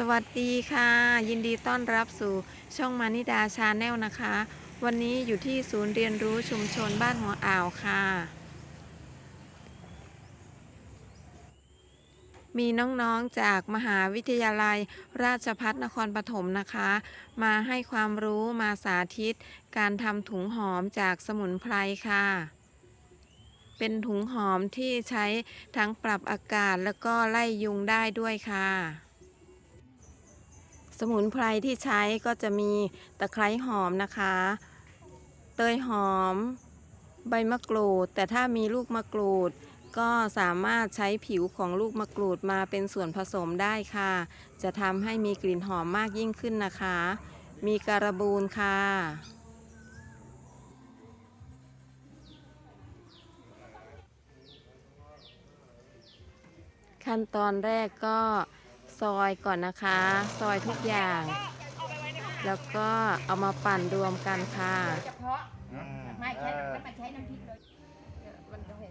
สวัสดีค่ะ ยินดีต้อนรับสู่ช่องมานิดาชาแนลนะคะ วันนี้อยู่ที่ศูนย์เรียนรู้ชุมชนบ้านหัวอ่าวค่ะ มีน้องๆจากมหาวิทยาลัยราชพัฒนครปฐมนะคะ มาให้ความรู้มาสาธิต การทำถุงหอมจากสมุนไพรค่ะ เป็นถุงหอมที่ใช้ทั้งปรับอากาศแล้วก็ไล่ยุงได้ด้วยค่ะ สมุนไพรที่ใช้ก็จะมีตะไคร้หอมนะคะ เตยหอม ใบมะกรูด แต่ถ้ามีลูกมะกรูด ก็สามารถใช้ผิวของลูกมะกรูดมาเป็นส่วนผสมได้ค่ะ จะทำให้มีกลิ่นหอมมากยิ่งขึ้นนะคะ มีการบูนค่ะขั้นตอนแรกก็ ซอยก่อนนะคะ ซอยทุกอย่าง แล้วก็เอามาปั่นรวมกันค่ะ เฉพาะไม่ใช้ไม่มาใช้น้ำพริกเลยมันจะหก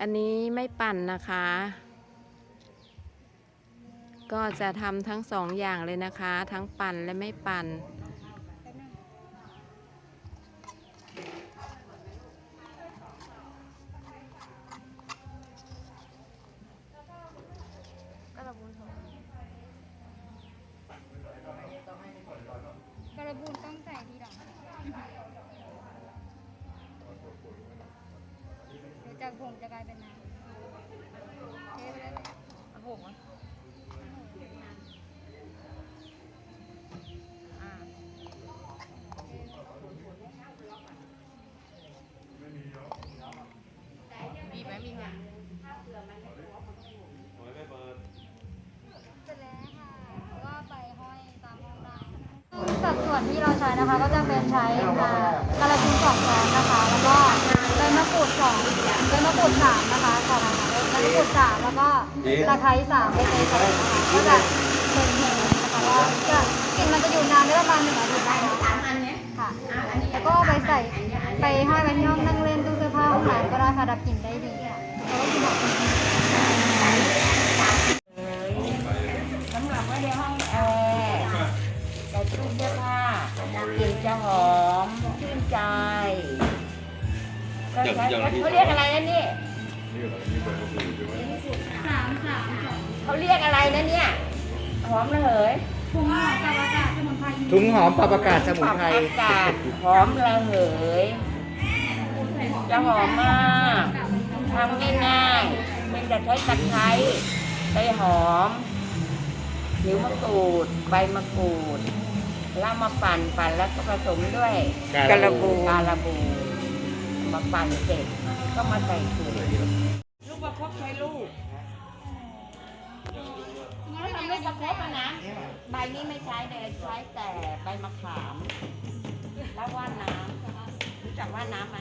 อันนี้ไม่ปั่นนะคะ ก็จะทำทั้งสองอย่างเลยนะคะ ทั้งปั่นและไม่ปั่น กระบุนกระบุนต้องใส่ทีหลังเดี๋ยว จากผงจะกลายเป็นน้ำเทไปเลยเอาผงอะอ่า มีไหมมีไหม เสร็จแล้วค่ะก็ไปห้อยตามห้องได้สัดส่ วนที่เราใช้นะคะ ก็จะเป็นใช้อ่ากระพุนสองช้อนนะคะ แล้วก็ใบมะกรูดสองใบมะกรูดสามนะคะขอมาใบมะกรูดสามแล้วก็ตะไคร้สามใบเตยสองนะคะก็จะเป็นเพลงนะคะว่าจะกลิ่นมันจะอยู่นานได้ประมาณหนึ่งอาทิตย์ได้นะค่ะแล้วก็ไปใส่ไปห้อยไว้ที่ห้องนั่งเล่นตู้เสื้อผ้าห้องน้ำก็ได้ค่ะดับกลิ่นได้ดีค่ะแล้วก็กลิ่นหอม ก็ใช้เขาเรียกอะไรนะนี่สามสามสองเขาเรียกอะไรนะเนี่ย หอมระเหยถุงหอมกับอากาศสมุนไพรถุงหอมปรับอากาศสมุนไพรปรับอากาศหอมระเหย จะหอมมากทำง่ายๆเป็นแต่ใช้ตะไคร้ใบหอมผิวมะกรูด ใบมะกรูดแล้วมาปั่นปั่นแล้วก็ผสมด้วยกระบูกาลาบู มาปั่นเสร็จก็มาใส่ถุงลูกประคบใช้ลูกถ้าทำลูกประคบอะนะใบนี้ไม่ใช้เลยใช้แต่ใบมะขาม แล้วว่านน้ำรู้จักว่านน้ำไหม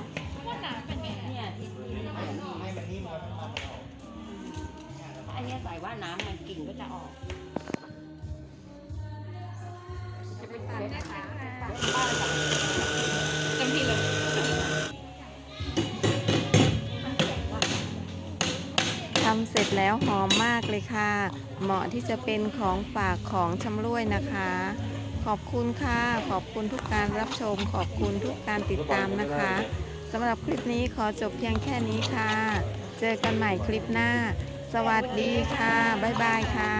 ว่านน้ำเป็นไงเนี่ยที่ที่อันเนี้ยใส่ว่านน้ำมันกลิ่นก็จะออก ทำเสร็จแล้วหอมมากเลยค่ะ เหมาะที่จะเป็นของฝากของชำร่วยนะคะ ขอบคุณค่ะ ขอบคุณทุกการรับชม ขอบคุณทุกการติดตามนะคะสำหรับคลิปนี้ขอจบเพียงแค่นี้ค่ะ เจอกันใหม่คลิปหน้า สวัสดีค่ะ บ๊ายบายค่ะ